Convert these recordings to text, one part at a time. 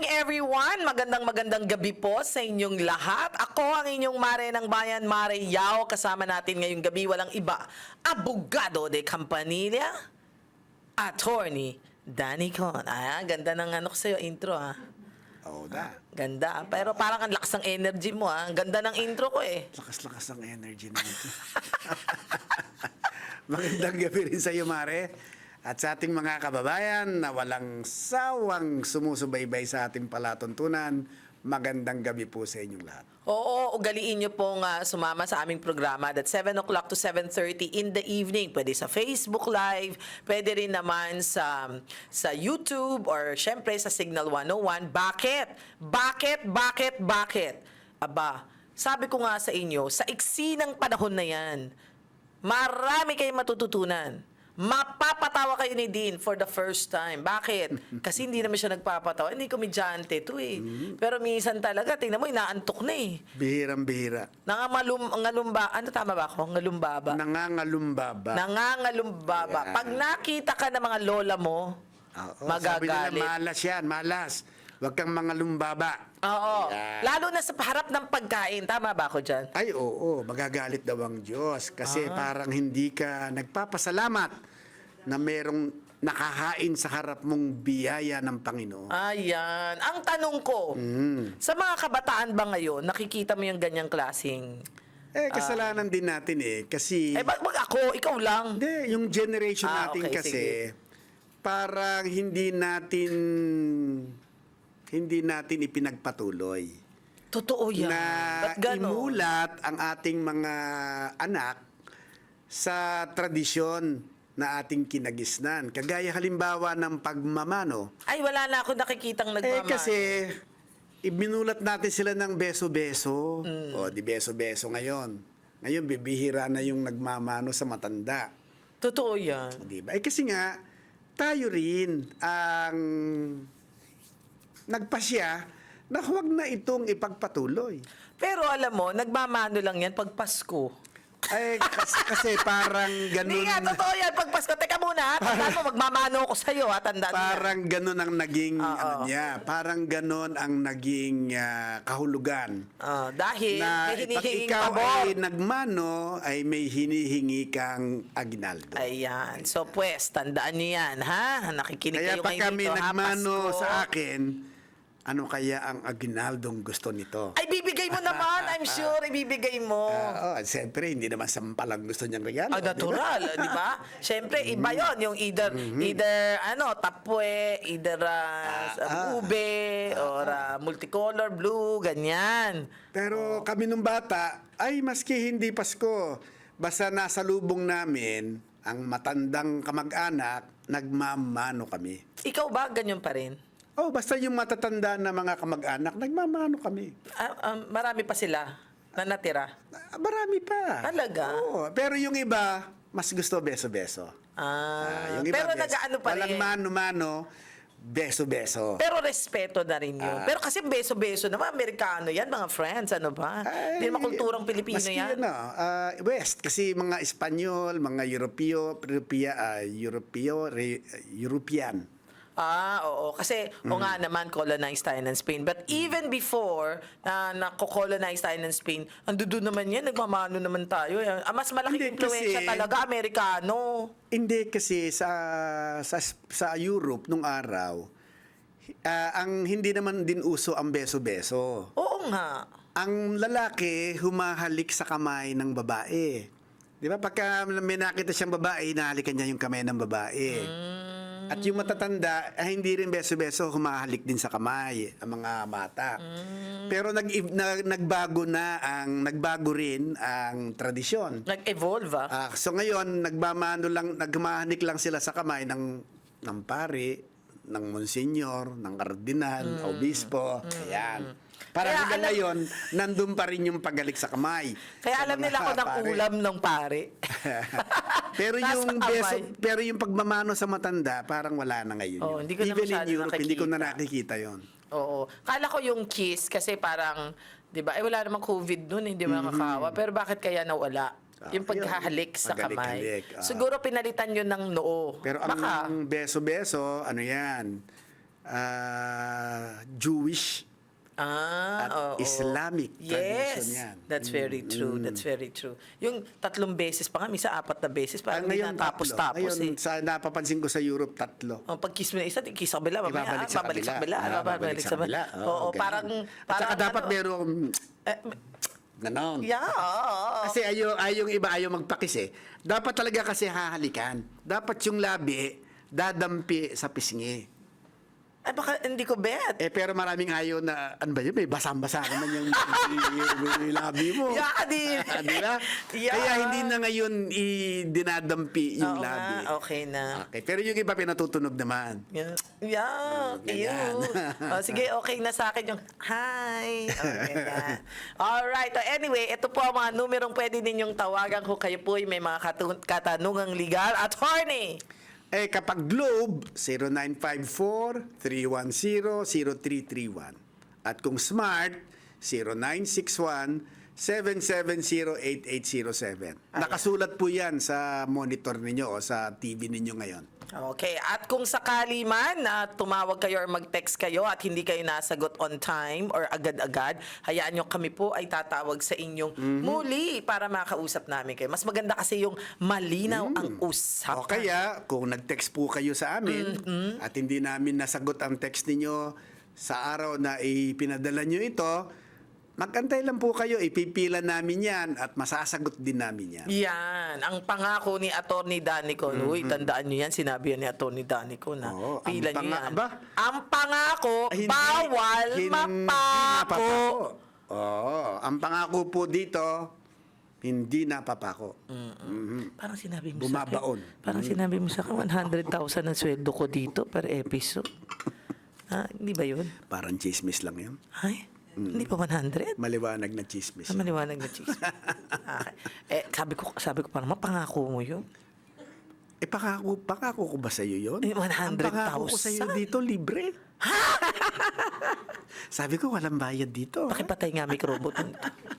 Evening everyone! Magandang magandang gabi po sa inyong lahat. Ako ang inyong Mare ng Bayan, Mare Yao. Kasama natin ngayong gabi, walang iba. Abogado de Campanilla, Attorney Danny Con. Ah, ganda ng ano ko sa'yo, intro ha. Oo na. Ganda. Pero parang ang lakas ng energy mo ha. Ang ganda ng intro ko eh. Lakas-lakas ang energy nito. Magandang gabi rin sa iyo, Mare. At sa ating mga kababayan na walang sawang sumusubaybay sa ating palatuntunan, magandang gabi po sa inyong lahat. Oo, ugaliin nyo pong ah, sumama sa aming programa that 7 o'clock to 7.30 in the evening. Pwede sa Facebook Live, pwede rin naman sa, sa YouTube or syempre sa Signal 101. Bakit? Bakit? Bakit? Bakit? Aba, sabi ko nga sa inyo, sa iksi ng panahon na yan, marami kayong matututunan. Mapapatawa kayo ni Dean for the first time. Bakit? Kasi hindi naman siya nagpapatawa. Hindi komedyante to eh. Pero minsan talaga, tingnan mo, inaantok na eh. Bihirang-bihira. Nangamalum, ngalumba, ano tama ba ako? Ngalumbaba. Nangangalumbaba. Nangangalumbaba. Yeah. Pag nakita ka ng mga lola mo, Oo, Sabi nila, magagalit. malas yan, malas. Huwag kang mga lumbaba. Oo. Yeah. Lalo na sa harap ng pagkain. Tama ba ako dyan? Ay, oo, magagalit daw ang Diyos. Kasi Ah. parang hindi ka nagpapasalamat na merong nakahain sa harap mong biyaya ng Panginoon. Ayan. Ang tanong ko, Mm. sa mga kabataan ba ngayon, nakikita mo yung ganyang klaseng... Eh, kasalanan din natin eh. Kasi, Eh, wag ako, ikaw lang. hindi, yung generation Ah, natin okay, kasi, sige. parang hindi natin, hindi natin ipinagpatuloy. Totoo yan. na Ba't imulat ang ating mga anak sa tradisyon na ating kinagisnan. Kagaya halimbawa ng pagmamano. Ay, wala na ako nakikitang Eh nagmamahal. kasi ibinulat natin sila ng beso-beso. Mm. O di beso-beso ngayon. Ngayon bibihira na yung nagmamano sa matanda. Totoo yan. Di ba? Eh kasi nga tayo rin ang nagpasya na huwag na itong ipagpatuloy. Pero alam mo, nagmamano lang yan pag Pasko. Ay, kasi, kasi parang ganun, Hindi nga, totoo yan. Pag Pasko, teka muna, tandaan mo, magmamano ako sa'yo, ha? Tandaan parang ganun ang naging, Oo. ano niya, parang ganun ang naging ah, kahulugan. Ah, dahil na may pag hinihinging ikaw pabor. ay nagmano, ay may hinihingi kang aginaldo. Ayan. So, pues, tandaan niyo yan, ha? Nakikinig Kaya kayo pag ngayon kami dito, ha? nagmano Pasko. sa akin, ano kaya ang aginaldong gusto nito? Ay, bibigay mo naman. I'm sure, ibibigay mo. Ah, oh, siyempre, hindi naman sampalang gusto niyang regalo. Ah, natural, di ba? Siyempre, iba yon yung either, either, ano, tapwe, either uh, ah. ube, or uh, multicolor, blue, ganyan. Pero kami nung bata, ay maski hindi Pasko, basta nasa lubong namin, ang matandang kamag-anak, nagmamano kami. Ikaw ba, ganyan pa rin? Oh, basta yung matatanda na mga kamag-anak, nagmamano kami. Ah, um, marami pa sila na natira. Ah, Marami pa. Talaga? Oo, pero yung iba, mas gusto beso-beso. Ah, yung iba, pero beso. nag-ano pa Walang rin. mano-mano, beso-beso. Pero respeto na rin yun. Ah. Pero kasi beso-beso naman, Amerikano yan, mga friends, ano ba? Hindi naman kulturang Pilipino maski yan. Ano, ah, West, kasi mga Espanyol, mga Europeo, Europea, ah, Europeo, re- European. Ah, oo. Kasi, o nga Mm. naman, colonized tayo ng Spain. But even before na nako-colonize tayo ng Spain, andudo naman yan, nagmamano naman tayo. Ah, mas malaking Hindi, impluensya kasi- talaga, Amerikano. Hindi kasi sa sa sa Europe nung araw, ah, ang hindi naman din uso ang beso-beso. Oo nga. Ang lalaki humahalik sa kamay ng babae. 'Di ba? Pagka may nakita siyang babae, nahalikan niya yung kamay ng babae. At yung matatanda, ay hindi rin beso-beso humahalik din sa kamay ang mga bata. Pero nag, nag- nagbago na ang nagbago rin ang tradisyon. Nag-evolve ah. Ah, so ngayon, nagmamano lang, nagmahanik lang sila sa kamay ng ng pare, ng monsignor, ng kardinal, obispo, ayan. Para Kaya hanggang alam- ngayon, nandun pa rin yung pagalik sa kamay. Kaya Sa alam mga nila ko ng pare. ulam ng pare. pero yung beso, pero yung pagmamano sa matanda, parang wala na ngayon. Oo, yun. hindi ko na Even in masyado Europe, hindi ko na nakikita. yon. Oo. Kala ko yung kiss kasi parang, di ba, eh wala namang COVID noon, hindi mo nakakawa. Pero bakit kaya nawala? Ah, yung pagkahalik yun. sa kamay. Paghalik-halik, ah. Siguro pinalitan yun ng noo. Pero ang Baka. beso-beso, ano yan? Ah, Jewish Ah, at oo. Islamic tradition yes, yan. that's very true. That's very true. Yung tatlong beses pa nga, misa apat na beses, parang hindi natapos-tapos Ngayon, eh. sa, napapansin ko sa Europe, tatlo. Oh, pag kiss mo na isa, kiss sa kabila, mamaya, Ibabalik ah, sa babalik sa kabila, ah, Ah, babalik sa kabila. Oo, ganun. parang, At parang saka dapat ano, merong eh, ganon. yeah, oo. Kasi ayaw, ayaw yung iba ayaw magpakis eh. Dapat talaga kasi hahalikan. Dapat yung labi dadampi sa pisngi. Ay, baka hindi ko bet. Eh pero maraming ayaw na ano ba yun? May basang-basa naman yung, yung, yung labi mo. Yeah, di. Di ba? Yeah. Kaya hindi na ngayon i-dinadampi yung Oo labi. nga, okay na. Okay. Pero yung iba pinatutunog naman. Yeah, yeah ganyan. cute. oh, sige, okay na sa akin yung hi. Okay na. Alright. Oh, anyway, ito po ang mga numerong pwede ninyong tawagan kung kayo po ay may mga katun- katanungang legal. Attorney! Eh kapag Globe, 0954-310-0331. At kung Smart, 0961-770-8807. Nakasulat po yan sa monitor ninyo o sa TV ninyo ngayon. Okay, at kung sakali man na tumawag kayo or mag-text kayo at hindi kayo nasagot on time or agad-agad, hayaan nyo kami po ay tatawag sa inyong Mhm. muli para makausap namin kayo. Mas maganda kasi yung malinaw ang usapan. O kaya, kung nag-text po kayo sa amin at hindi namin nasagot ang text ninyo sa araw na ipinadala nyo ito, magantay lang po kayo, ipipila namin yan at masasagot din namin yan. Yan, ang pangako ni Attorney Danicon. Uy, tandaan nyo yan, sinabi yan ni Attorney Danicon na. Mm-hmm. Oo, Pila nyo yan. ba? Ang pangako, Hindi- bawal hindi mapako. Oo, ang pangako po dito, hindi napapako. Parang sinabi mo Bumabaon. sa akin. Parang sinabi mo sa akin, 100,000 ang sweldo ko dito per episode. ha, hindi ba yun? Parang chismis lang yun. Ay, hindi pa 100? Maliwanag na chismis. Sa maliwanag na cheese. okay. Eh, sabi ko, sabi ko parang mapangako mo yun. Eh, pangako, pangako ko ba sa'yo yun? Eh, Ang pangako ko 100,000. sa'yo dito, libre. Sabi ko, walang bayad dito. Pakipatay nga mikrobot mo.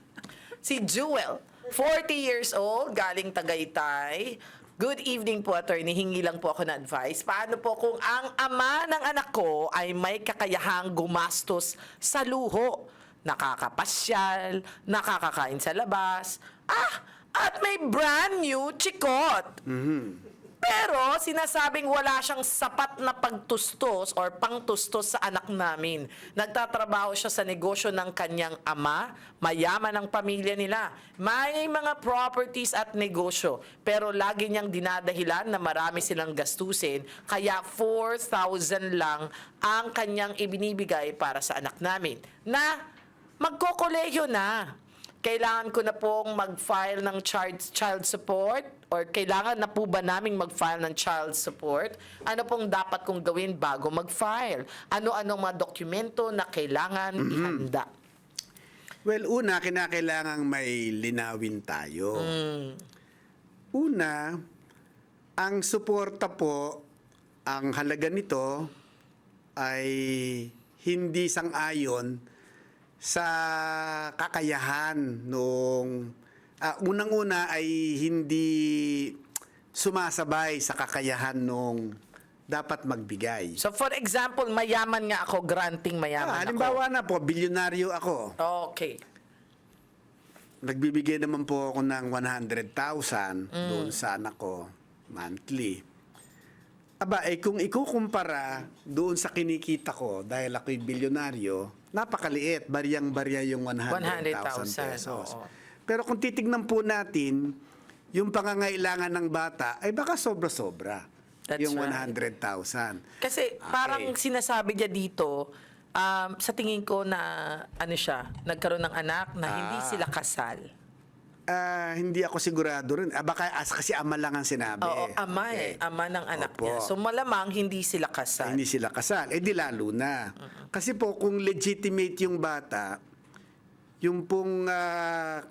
si Jewel, 40 years old, galing Tagaytay. Good evening po, attorney. Hingi lang po ako ng advice. Paano po kung ang ama ng anak ko ay may kakayahang gumastos sa luho? Nakakapasyal, nakakakain sa labas, ah, at may brand new chikot. Pero sinasabing wala siyang sapat na pagtustos or pangtustos sa anak namin. Nagtatrabaho siya sa negosyo ng kanyang ama, mayaman ang pamilya nila. May mga properties at negosyo, pero lagi niyang dinadahilan na marami silang gastusin, kaya 4,000 lang ang kanyang ibinibigay para sa anak namin. Na magkokoleyo na kailangan ko na pong mag-file ng child, child support or kailangan na po ba naming mag-file ng child support? Ano pong dapat kong gawin bago mag-file? Ano-anong mga dokumento na kailangan ihanda? Well, una, kinakailangang may linawin tayo. Una, ang suporta po, ang halaga nito ay hindi sang-ayon sa kakayahan nung ah, unang-una ay hindi sumasabay sa kakayahan nung dapat magbigay. So for example, mayaman nga ako, granting mayaman Ah, ako. halimbawa na po, bilyonaryo ako. Okay. nagbibigay naman po ako ng 100,000 doon sa anak ko monthly. Aba, eh kung ikukumpara doon sa kinikita ko dahil ako'y bilyonaryo, napakaliit, bariyang-barya yung 100,000 100,000, pesos. oo. Pero kung titignan po natin, yung pangangailangan ng bata ay baka sobra-sobra. That's yung right. 100,000. Kasi parang sinasabi niya dito, um, sa tingin ko na ano siya, nagkaroon ng anak na hindi Ah. sila kasal. Ah, hindi ako sigurado rin. Ah, baka as, kasi ama lang ang sinabi. Oo, ama eh. Okay. Ama ng anak Opo. niya. So malamang hindi sila kasal. Hindi sila kasal. Eh di lalo na. Kasi po kung legitimate yung bata, yung pong ah,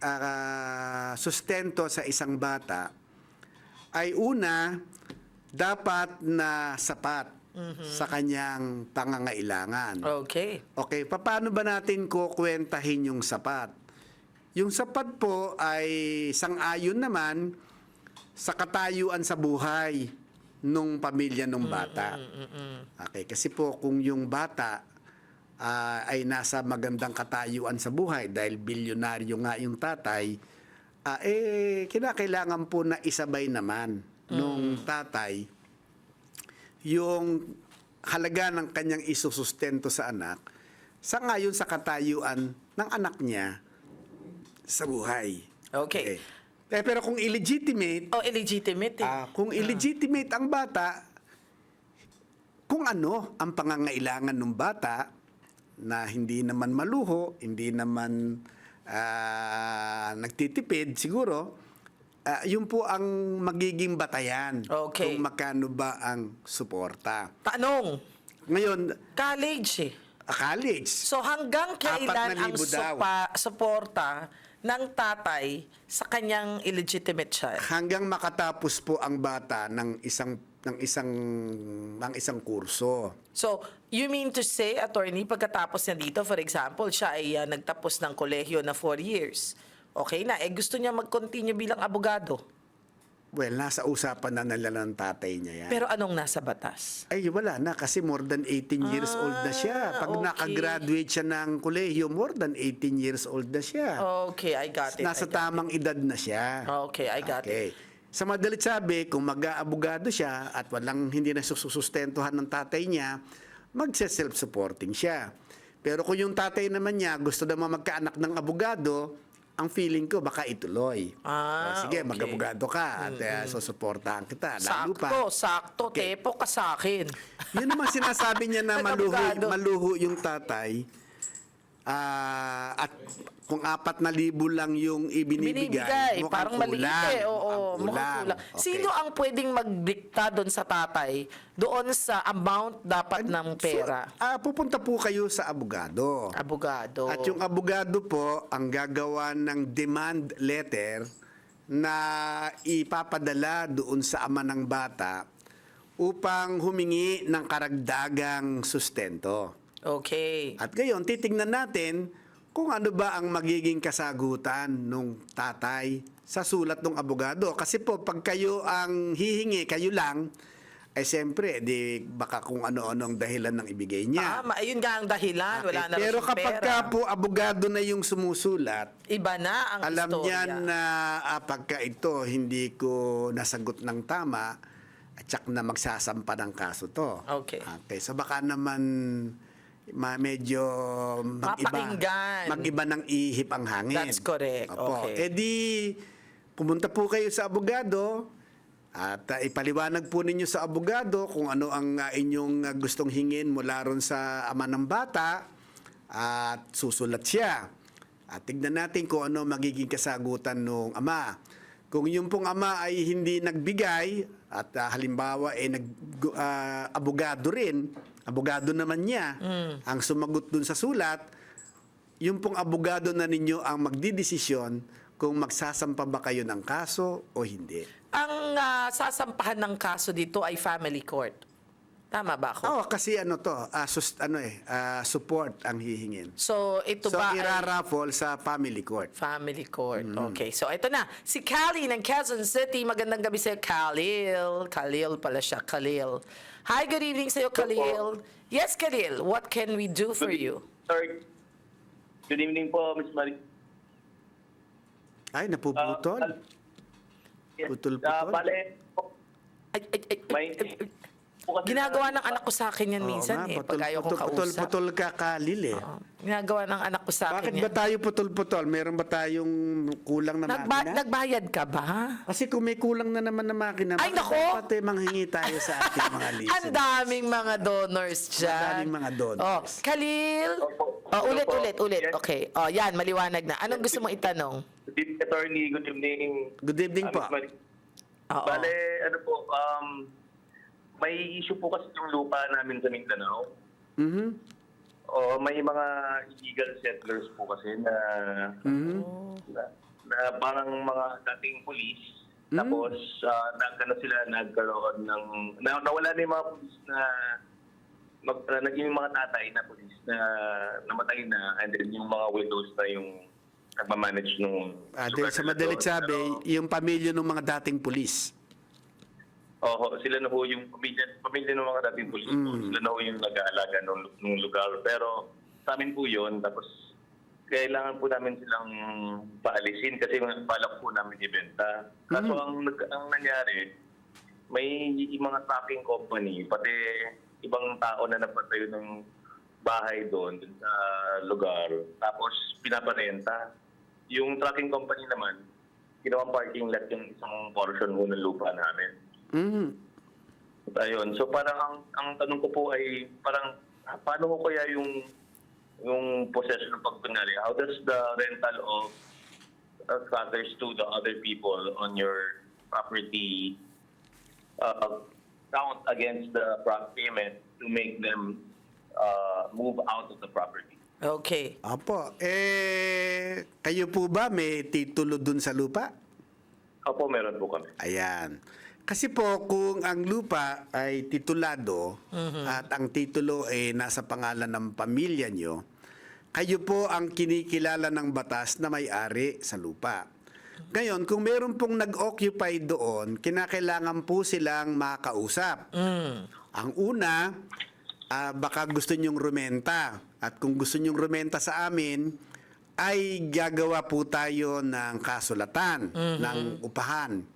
ah, sustento sa isang bata ay una dapat na sapat sa kanyang pangangailangan. Okay. Okay, paano ba natin kukwentahin yung sapat? Yung sapat po ay sang-ayon naman sa katayuan sa buhay nung pamilya nung bata. Okay, kasi po kung yung bata ah, ay nasa magandang katayuan sa buhay dahil bilyonaryo nga yung tatay, ah, eh kinakailangan po na isabay naman nung tatay yung halaga ng kanyang isusustento sa anak sa ngayon sa katayuan ng anak niya sa buhay. Okay. Eh, pero kung illegitimate, Oh, illegitimate eh. ah, kung illegitimate ang bata, kung ano ang pangangailangan ng bata na hindi naman maluho, hindi naman ah, nagtitipid siguro, ah, yun po ang magiging batayan Okay. kung magkano ba ang suporta. Tanong, Ngayon, college eh. ah, college. So hanggang kailan ang 4,000 daw. supa, suporta ng tatay sa kanyang illegitimate child? hanggang makatapos po ang bata ng isang ng isang ng isang kurso. So, you mean to say, attorney, pagkatapos niya dito, for example, siya ay ah, nagtapos ng kolehiyo na four years. Okay na, eh gusto niya mag-continue bilang abogado. Well, nasa usapan na nila ng tatay niya yan. Pero anong nasa batas? Ay, wala na kasi more than 18 years old na siya. Pag okay. nakagraduate siya ng kolehiyo, more than 18 years old na siya. Okay, I got it. Nasa got tamang edad na siya. Okay, I got Okay. Sa madalit sabi, kung mag-aabogado siya at walang hindi na susustentuhan ng tatay niya, magse-self-supporting siya. Pero kung yung tatay naman niya gusto naman magkaanak ng abogado, ang feeling ko baka ituloy. Ah, O, sige, okay. mag-abogado ka at uh, susuportahan kita. Lalo pa. Sakto, sakto. Okay. Tepo ka sa akin. Yun naman sinasabi niya na maluho, maluho yung tatay. Ah, at kung apat na libo lang yung ibinibigay, Binibigay. mukhang Parang maliit kulang. eh. Oo, Mukhang mukhang kulang. Okay. Sino ang pwedeng magdikta doon sa tatay doon sa amount dapat ng pera? So, ah, pupunta po kayo sa abogado. Abogado. At yung abogado po ang gagawa ng demand letter na ipapadala doon sa ama ng bata upang humingi ng karagdagang sustento. Okay. At ngayon, titingnan natin kung ano ba ang magiging kasagutan nung tatay sa sulat ng abogado. Kasi po, pag kayo ang hihingi, kayo lang, ay siyempre, di baka kung ano-ano ang dahilan ng ibigay niya. Tama, ayun nga ang dahilan. Wala Okay, na Pero kapag pera. ka po abogado na yung sumusulat, Iba na ang alam istorya. niya na ah, pagka ito hindi ko nasagot ng tama, at tsak na magsasampa ng kaso to. Okay. Okay, so baka naman ma- medyo mag-iba, Mapakinggan. mag-iba ng ihip ang hangin. That's correct. Opo. Okay. Eh di, pumunta po kayo sa abogado at ah, ipaliwanag po ninyo sa abogado kung ano ang ah, inyong ah, gustong hingin mula ron sa ama ng bata at susulat siya. At tignan natin kung ano magiging kasagutan ng ama. Kung yung pong ama ay hindi nagbigay at ah, halimbawa ay nag ah, abogado rin, abogado naman niya ang sumagot dun sa sulat, yung pong abogado na ninyo ang magdidesisyon kung magsasampa ba kayo ng kaso o hindi. Ang ah, sasampahan ng kaso dito ay family court. Tama ba ako? Oo, kasi ano to, ah, sus- ano eh, ah, support ang hihingin. So, ito So, ba ay iraraffle sa family court. family court? Mm-hmm. Okay. So, ito na. Si Callie ng Quezon City. Magandang gabi sa'yo, Khalil. Khalil pala siya. Khalil. Hi, good evening sa'yo, Khalil. Yes, Khalil. What can we do for you? Sir, good evening po, Miss Marie. Ay, napuputol. Yes, Putol-putol. ah, bale, po, Ay, ay, ay, ay, May- ay, ay. Po kasi Ginagawa na- ng anak ko sa akin yan Oo minsan nga, eh. putol, Pag ayaw kong putol, putol, kausap. putol ka kalil eh. Oo. Ginagawa ng anak ko sa Bakit akin ba yan. tayo putol-putol? Meron ba tayong kulang na Nagba- makina? nagbayad ka ba? Kasi kung may kulang na naman na makina, Ay, bakit nako! dapat eh, manghingi tayo sa ating mga Ang listeners? daming mga donors dyan. Madaming mga donors. Oh, Khalil. Opo. Oh, ulit, Opo. ulit, ulit. Yes. Okay. Oh, yan, maliwanag na. Anong gusto mong itanong? Good evening, attorney. Good evening. Good evening Ah, po. Miss Marie. Oo. Bale, ano po, um, may issue po kasi yung lupa namin sa Mindanao. Mhm. O may mga illegal settlers po kasi na, Mhm. na, na parang mga dating police. Tapos, uh, nagkano sila, nagkaroon ng, na, nawala na yung mga police na, mag, na naging mga tatay na police na namatay na, and then yung mga widows na yung nagmamanage nung lugar sa madalit sabi, Pero- yung pamilya ng mga dating pulis. Oo, sila na ho yung pamilya, pamilya ng mga dating pulis po. Mm. Sila na ho yung nag-aalaga ng, ng lugar. Pero sa amin po yun, tapos kailangan po namin silang paalisin kasi balak po namin ibenta. Kaso Mm. ang, ang nangyari, may mga tracking company, pati ibang tao na nagpatayo ng bahay doon, dun sa lugar. Tapos pinaparenta. Yung tracking company naman, ginawang parking lot yung isang portion ng lupa namin. Mhm. Ayun. So parang ang, ang tanong ko po ay parang ah, paano ko kaya yung yung possession ng pagkunali? How does the rental of uh, squatters to the other people on your property uh, count against the pro- payment to make them uh, move out of the property? Okay. Apo, eh, kayo po ba may titulo dun sa lupa? Opo, meron po kami. Ayan. Kasi po, kung ang lupa ay titulado at ang titulo ay nasa pangalan ng pamilya nyo, kayo po ang kinikilala ng batas na may-ari sa lupa. Ngayon, kung meron pong nag-occupy doon, kinakailangan po silang makausap. Mm. Ang una, ah, baka gusto nyong rumenta. At kung gusto nyong rumenta sa amin, ay gagawa po tayo ng kasulatan, ng upahan.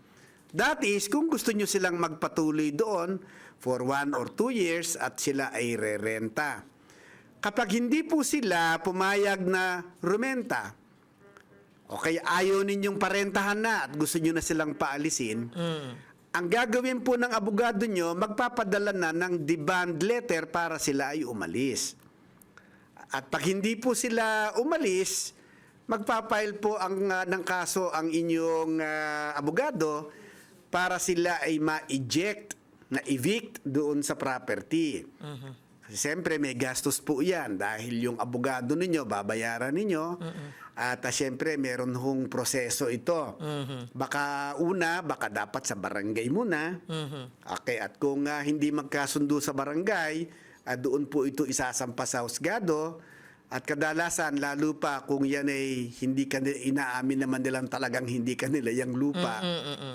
That is, kung gusto nyo silang magpatuloy doon for one or two years at sila ay re-renta. Kapag hindi po sila pumayag na rumenta, o kaya ayaw ninyong parentahan na at gusto nyo na silang paalisin, ang gagawin po ng abogado nyo, magpapadala na ng demand letter para sila ay umalis. At pag hindi po sila umalis, magpapile po ang ah, ng kaso ang inyong ah, abogado para sila ay ma-eject, na evict doon sa property. Kasi siyempre may gastos po yan dahil yung abogado ninyo, babayaran ninyo. At uh, siyempre meron hong proseso ito. Baka una, baka dapat sa barangay muna. Okay, at kung ah, hindi magkasundo sa barangay, ah, doon po ito isasampa sa husgado. At kadalasan, lalo pa kung yan ay hindi kanila, inaamin naman nilang talagang hindi kanila yung lupa,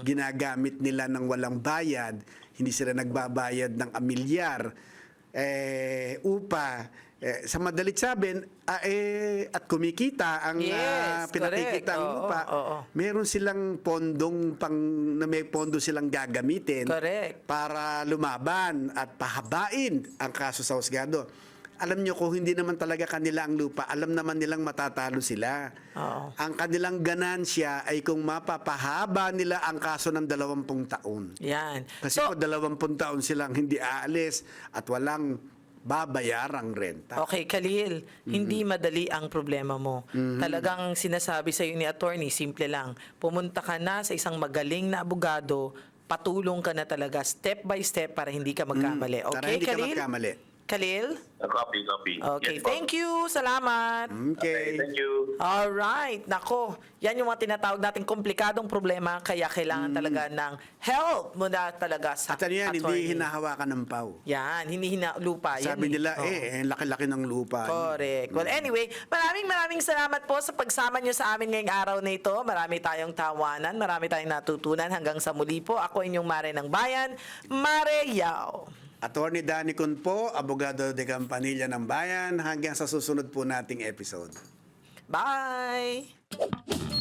ginagamit nila ng walang bayad, hindi sila nagbabayad ng amilyar, eh, upa, eh, sa madalit sabihin, ah, eh, at kumikita ang Yes, ah, pinakikita ang correct. Oo, lupa, oo. meron silang pondong pang, na may pondo silang gagamitin Correct. para lumaban at pahabain ang kaso sa husgado. Alam nyo kung hindi naman talaga kanila ang lupa, alam naman nilang matatalo sila. Oo. Ang kanilang ganansya ay kung mapapahaba nila ang kaso ng dalawampung taon. Yan. Kasi So, po dalawampung taon silang hindi aalis at walang babayarang renta. Okay, Khalil, hindi madali ang problema mo. Talagang sinasabi sa ni attorney, simple lang. Pumunta ka na sa isang magaling na abogado, patulong ka na talaga step by step para hindi ka magkamali. Mm, para Okay, hindi ka Khalil? magkamali. Khalil? A copy, copy. Okay, Yes po. thank you. Salamat. Okay, Okay. thank you. Alright, nako. Yan yung mga tinatawag nating komplikadong problema kaya kailangan talaga ng help muna talaga sa Mm. At ano yan, hindi attorney. hinahawakan ng pau. Yan, hindi hina lupa. yan Sabi eh. nila, Oo. eh, eh, laki-laki ng lupa. Correct. Well, anyway, maraming maraming salamat po sa pagsama nyo sa amin ngayong araw na ito. Marami tayong tawanan, marami tayong natutunan. Hanggang sa muli po, ako inyong Mare ng Bayan, Mare Yao. Attorney Danny Kun po, abogado de Campanilla ng Bayan. Hanggang sa susunod po nating episode. Bye!